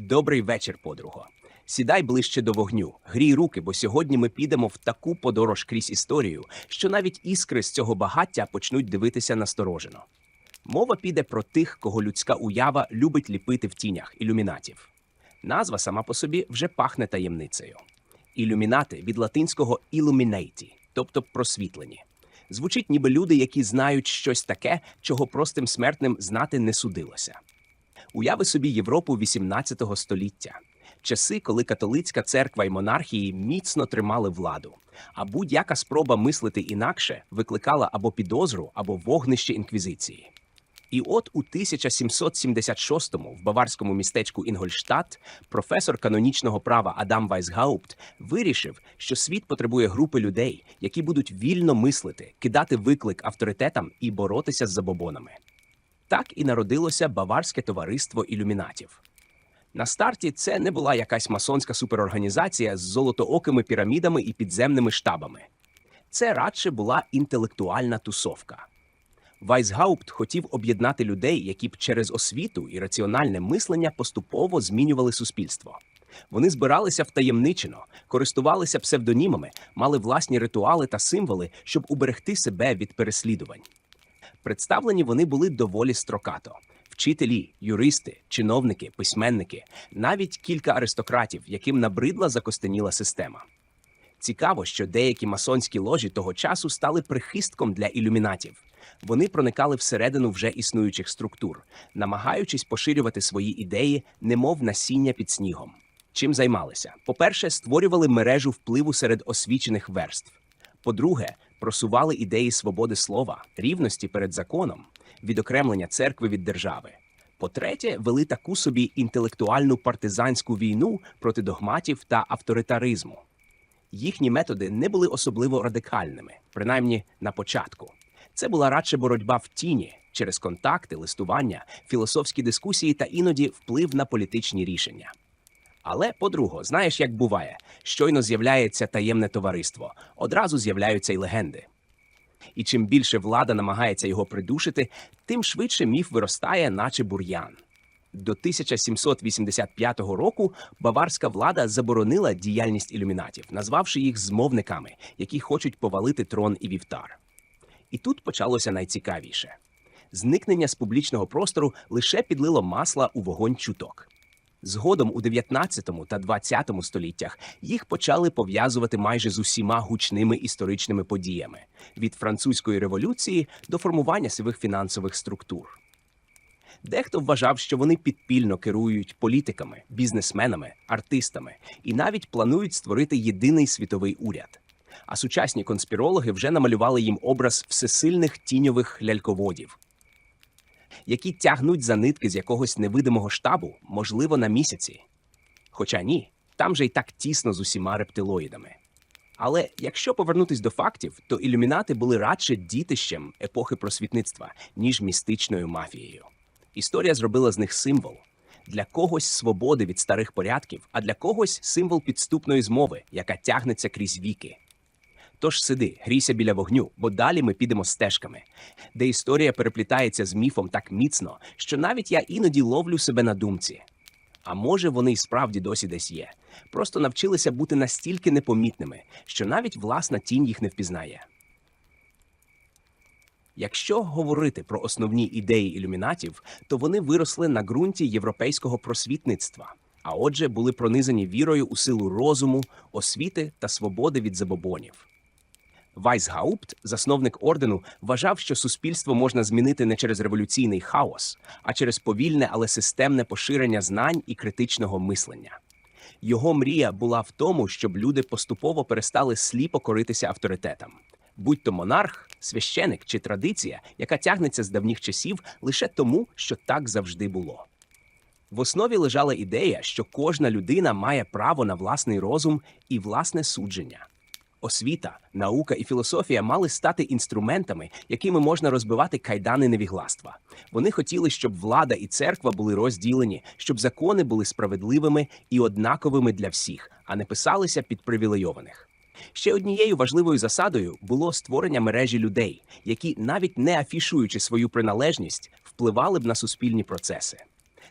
Добрий вечір, подруго. Сідай ближче до вогню, грій руки, бо сьогодні ми підемо в таку подорож крізь історію, що навіть іскри з цього багаття почнуть дивитися насторожено. Мова піде про тих, кого людська уява любить ліпити в тінях ілюмінатів. Назва сама по собі вже пахне таємницею. Ілюмінати від латинського illuminati, тобто просвітлені. Звучить ніби люди, які знають щось таке, чого простим смертним знати не судилося. Уяви собі Європу XVIII століття, часи, коли католицька церква і монархії міцно тримали владу, а будь-яка спроба мислити інакше викликала або підозру, або вогнище інквізиції. І от у 1776-му в баварському містечку Інгольштадт професор канонічного права Адам Вайсгаупт вирішив, що світ потребує групи людей, які будуть вільно мислити, кидати виклик авторитетам і боротися з забобонами. Так і народилося Баварське товариство ілюмінатів. На старті це не була якась масонська суперорганізація з золотоокими пірамідами і підземними штабами. Це радше була інтелектуальна тусовка. Вайсгаупт хотів об'єднати людей, які б через освіту і раціональне мислення поступово змінювали суспільство. Вони збиралися втаємничено, користувалися псевдонімами, мали власні ритуали та символи, щоб уберегти себе від переслідувань. Представлені вони були доволі строкато: вчителі, юристи, чиновники, письменники, навіть кілька аристократів, яким набридла закостеніла система. Цікаво, що деякі масонські ложі того часу стали прихистком для ілюмінатів. Вони проникали всередину вже існуючих структур, намагаючись поширювати свої ідеї, немов насіння під снігом. Чим займалися? По-перше, створювали мережу впливу серед освічених верств. По-друге, просували ідеї свободи слова, рівності перед законом, відокремлення церкви від держави. По-третє, вели таку собі інтелектуальну партизанську війну проти догматів та авторитаризму. Їхні методи не були особливо радикальними, принаймні на початку. Це була радше боротьба в тіні через контакти, листування, філософські дискусії та іноді вплив на політичні рішення. Але, по-друге, знаєш, як буває, щойно з'являється таємне товариство, одразу з'являються й легенди. І чим більше влада намагається його придушити, тим швидше міф виростає, наче бур'ян. До 1785 року баварська влада заборонила діяльність ілюмінатів, назвавши їх змовниками, які хочуть повалити трон і вівтар. І тут почалося найцікавіше. Зникнення з публічного простору лише підлило масла у вогонь чуток. Згодом у 19 та 20 століттях їх почали пов'язувати майже з усіма гучними історичними подіями від французької революції до формування сивих фінансових структур. Дехто вважав, що вони підпільно керують політиками, бізнесменами, артистами і навіть планують створити єдиний світовий уряд. А сучасні конспірологи вже намалювали їм образ всесильних тіньових ляльководів, які тягнуть за нитки з якогось невидимого штабу, можливо, на місяці. Хоча ні, там же й так тісно з усіма рептилоїдами. Але якщо повернутись до фактів, то ілюмінати були радше дітищем епохи просвітництва, ніж містичною мафією. Історія зробила з них символ для когось свободи від старих порядків, а для когось символ підступної змови, яка тягнеться крізь віки. Тож сиди, грійся біля вогню, бо далі ми підемо стежками, де історія переплітається з міфом так міцно, що навіть я іноді ловлю себе на думці. А може, вони й справді досі десь є, просто навчилися бути настільки непомітними, що навіть власна тінь їх не впізнає. Якщо говорити про основні ідеї ілюмінатів, то вони виросли на ґрунті європейського просвітництва, а отже, були пронизані вірою у силу розуму, освіти та свободи від забобонів. Вайсгаупт, засновник ордену, вважав, що суспільство можна змінити не через революційний хаос, а через повільне, але системне поширення знань і критичного мислення. Його мрія була в тому, щоб люди поступово перестали сліпо коритися авторитетам. Будь то монарх, священик чи традиція, яка тягнеться з давніх часів лише тому, що так завжди було. В основі лежала ідея, що кожна людина має право на власний розум і власне судження. Освіта, наука і філософія мали стати інструментами, якими можна розбивати кайдани невігластва. Вони хотіли, щоб влада і церква були розділені, щоб закони були справедливими і однаковими для всіх, а не писалися під привілейованих. Ще однією важливою засадою було створення мережі людей, які, навіть не афішуючи свою приналежність, впливали б на суспільні процеси.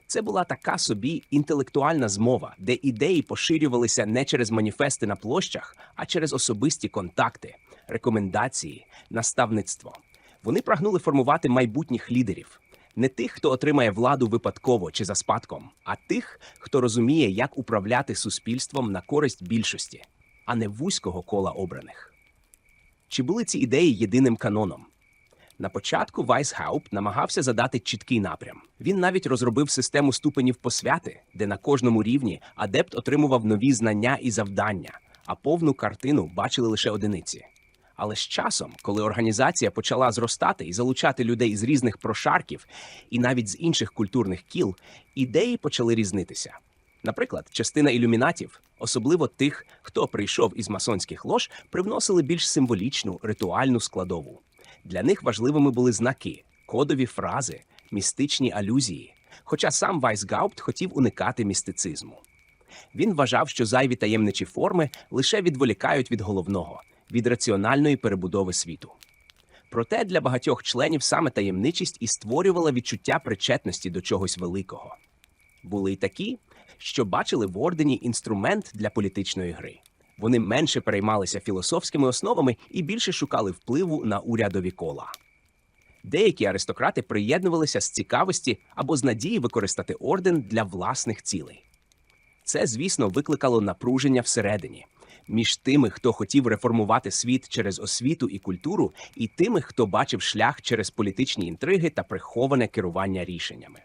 Це була така собі інтелектуальна змова, де ідеї поширювалися не через маніфести на площах, а через особисті контакти, рекомендації, наставництво. Вони прагнули формувати майбутніх лідерів, не тих, хто отримає владу випадково чи за спадком, а тих, хто розуміє, як управляти суспільством на користь більшості, а не вузького кола обраних. Чи були ці ідеї єдиним каноном? На початку Вайсгаупт намагався задати чіткий напрям. Він навіть розробив систему ступенів посвяти, де на кожному рівні адепт отримував нові знання і завдання, а повну картину бачили лише одиниці. Але з часом, коли організація почала зростати і залучати людей з різних прошарків і навіть з інших культурних кіл, ідеї почали різнитися. Наприклад, частина ілюмінатів, особливо тих, хто прийшов із масонських лож, привносили більш символічну ритуальну складову. Для них важливими були знаки, кодові фрази, містичні алюзії. Хоча сам Вайсгаупт хотів уникати містицизму. Він вважав, що зайві таємничі форми лише відволікають від головного, від раціональної перебудови світу. Проте для багатьох членів саме таємничість і створювала відчуття причетності до чогось великого. Були й такі, що бачили в ордені інструмент для політичної гри. Вони менше переймалися філософськими основами і більше шукали впливу на урядові кола. Деякі аристократи приєднувалися з цікавості або з надії використати орден для власних цілей. Це, звісно, викликало напруження всередині між тими, хто хотів реформувати світ через освіту і культуру, і тими, хто бачив шлях через політичні інтриги та приховане керування рішеннями.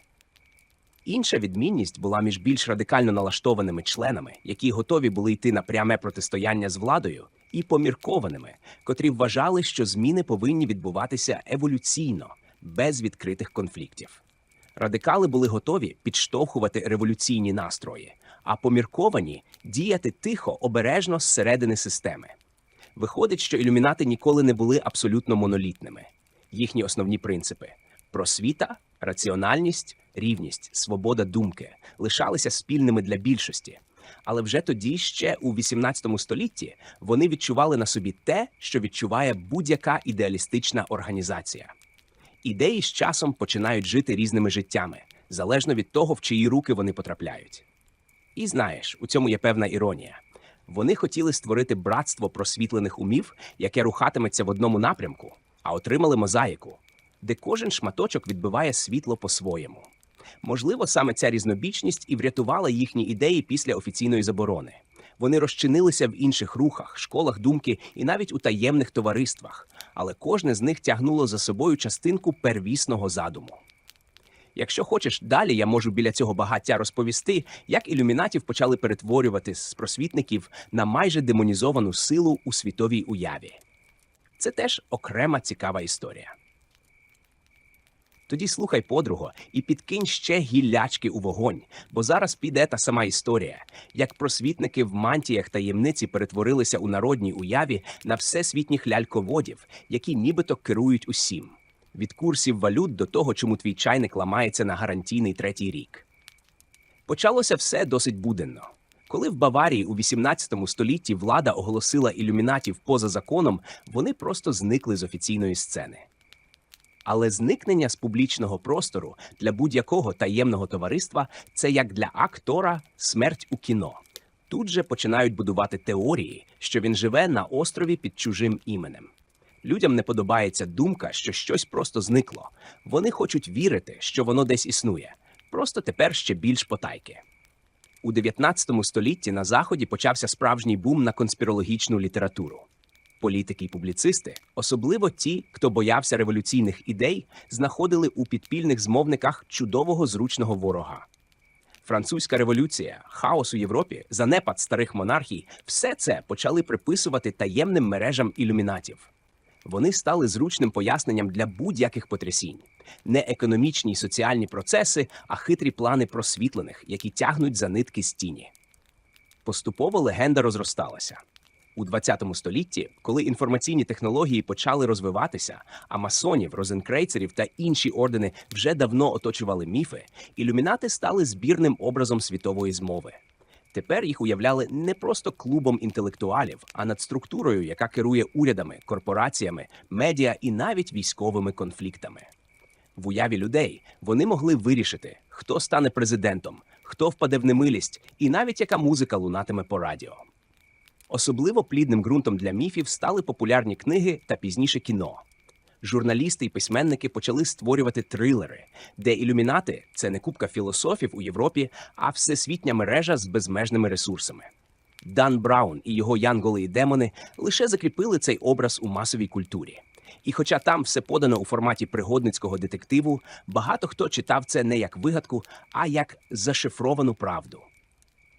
Інша відмінність була між більш радикально налаштованими членами, які готові були йти на пряме протистояння з владою, і поміркованими, котрі вважали, що зміни повинні відбуватися еволюційно, без відкритих конфліктів. Радикали були готові підштовхувати революційні настрої, а помірковані діяти тихо, обережно зсередини системи. Виходить, що ілюмінати ніколи не були абсолютно монолітними. Їхні основні принципи просвіта, раціональність, рівність, свобода думки лишалися спільними для більшості. Але вже тоді, ще у 18 столітті, вони відчували на собі те, що відчуває будь-яка ідеалістична організація. Ідеї з часом починають жити різними життями, залежно від того, в чиї руки вони потрапляють. І знаєш, у цьому є певна іронія. Вони хотіли створити братство просвітлених умів, яке рухатиметься в одному напрямку, а отримали мозаїку, де кожен шматочок відбиває світло по-своєму. Можливо, саме ця різнобічність і врятувала їхні ідеї після офіційної заборони. Вони розчинилися в інших рухах, школах думки і навіть у таємних товариствах, але кожне з них тягнуло за собою частинку первісного задуму. Якщо хочеш, далі я можу біля цього багаття розповісти, як ілюмінатів почали перетворювати з просвітників на майже демонізовану силу у світовій уяві. Це теж окрема цікава історія. Тоді слухай подруго і підкинь ще гіллячки у вогонь, бо зараз піде та сама історія, як просвітники в мантіях таємниці перетворилися у народній уяві на всесвітніх ляльководів, які нібито керують усім від курсів валют до того, чому твій чайник ламається на гарантійний третій рік. Почалося все досить буденно. Коли в Баварії у 18 столітті влада оголосила ілюмінатів поза законом, вони просто зникли з офіційної сцени. Але зникнення з публічного простору для будь-якого таємного товариства це як для актора смерть у кіно. Тут же починають будувати теорії, що він живе на острові під чужим іменем. Людям не подобається думка, що щось просто зникло. Вони хочуть вірити, що воно десь існує, просто тепер ще більш потайки. У 19 столітті на Заході почався справжній бум на конспірологічну літературу. Політики й публіцисти, особливо ті, хто боявся революційних ідей, знаходили у підпільних змовниках чудового зручного ворога. Французька революція, хаос у Європі, занепад старих монархій все це почали приписувати таємним мережам ілюмінатів. Вони стали зручним поясненням для будь-яких потрясінь, не економічні й соціальні процеси, а хитрі плани просвітлених, які тягнуть за нитки з тіні. Поступово легенда розросталася. У 20 столітті, коли інформаційні технології почали розвиватися, а масонів, розенкрейцерів та інші ордени вже давно оточували міфи, ілюмінати стали збірним образом світової змови. Тепер їх уявляли не просто клубом інтелектуалів, а над структурою, яка керує урядами, корпораціями, медіа і навіть військовими конфліктами. В уяві людей вони могли вирішити, хто стане президентом, хто впаде в немилість, і навіть яка музика лунатиме по радіо. Особливо плідним ґрунтом для міфів стали популярні книги та пізніше кіно. Журналісти і письменники почали створювати трилери, де ілюмінати це не купка філософів у Європі, а всесвітня мережа з безмежними ресурсами. Дан Браун і його янголи і демони лише закріпили цей образ у масовій культурі. І хоча там все подано у форматі пригодницького детективу, багато хто читав це не як вигадку, а як зашифровану правду.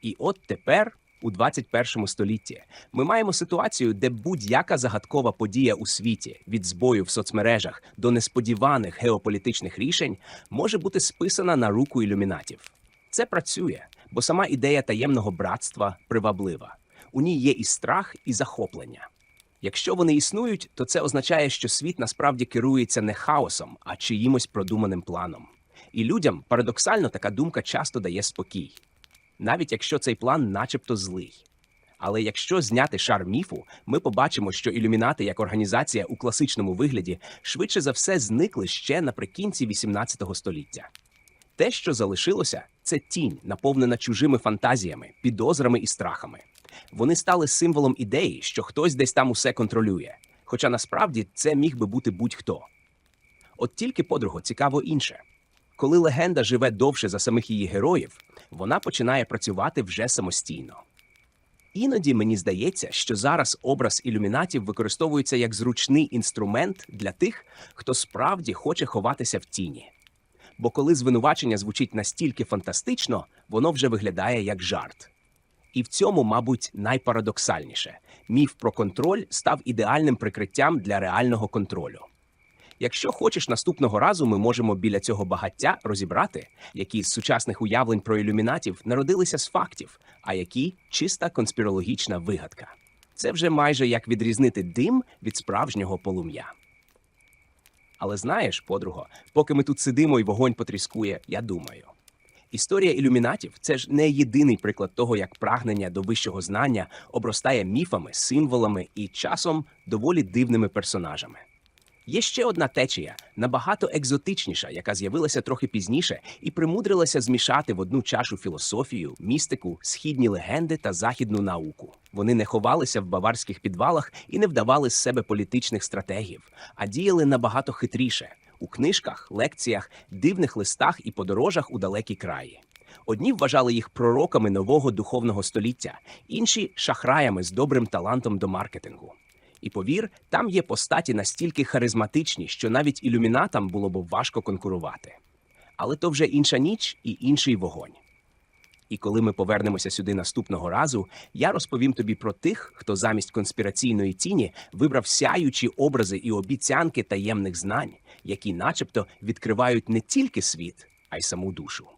І от тепер, у 21 столітті, ми маємо ситуацію, де будь-яка загадкова подія у світі, від збою в соцмережах до несподіваних геополітичних рішень, може бути списана на руку ілюмінатів. Це працює, бо сама ідея таємного братства приваблива. У ній є і страх, і захоплення. Якщо вони існують, то це означає, що світ насправді керується не хаосом, а чиїмось продуманим планом. І людям парадоксально така думка часто дає спокій, навіть якщо цей план начебто злий. Але якщо зняти шар міфу, ми побачимо, що ілюмінати як організація у класичному вигляді швидше за все зникли ще наприкінці 18 століття. Те, що залишилося, це тінь, наповнена чужими фантазіями, підозрами і страхами. Вони стали символом ідеї, що хтось десь там усе контролює. Хоча насправді це міг би бути будь-хто. От тільки, подруго, цікаво інше. Коли легенда живе довше за самих її героїв, вона починає працювати вже самостійно. Іноді мені здається, що зараз образ ілюмінатів використовується як зручний інструмент для тих, хто справді хоче ховатися в тіні. Бо коли звинувачення звучить настільки фантастично, воно вже виглядає як жарт. І в цьому, мабуть, найпарадоксальніше міф про контроль став ідеальним прикриттям для реального контролю. Якщо хочеш наступного разу, ми можемо біля цього багаття розібрати, які з сучасних уявлень про ілюмінатів народилися з фактів, а які чиста конспірологічна вигадка. Це вже майже як відрізнити дим від справжнього полум'я. Але знаєш, подруго, поки ми тут сидимо і вогонь потріскує, я думаю. Історія ілюмінатів це ж не єдиний приклад того, як прагнення до вищого знання обростає міфами, символами і часом доволі дивними персонажами. Є ще одна течія, набагато екзотичніша, яка з'явилася трохи пізніше і примудрилася змішати в одну чашу філософію, містику, східні легенди та західну науку. Вони не ховалися в баварських підвалах і не вдавали з себе політичних стратегів, а діяли набагато хитріше у книжках, лекціях, дивних листах і подорожах у далекі краї. Одні вважали їх пророками нового духовного століття, інші шахраями з добрим талантом до маркетингу. І повір, там є постаті настільки харизматичні, що навіть ілюмінатам було б важко конкурувати. Але то вже інша ніч і інший вогонь. І коли ми повернемося сюди наступного разу, я розповім тобі про тих, хто замість конспіраційної тіні вибрав сяючі образи і обіцянки таємних знань, які, начебто, відкривають не тільки світ, а й саму душу.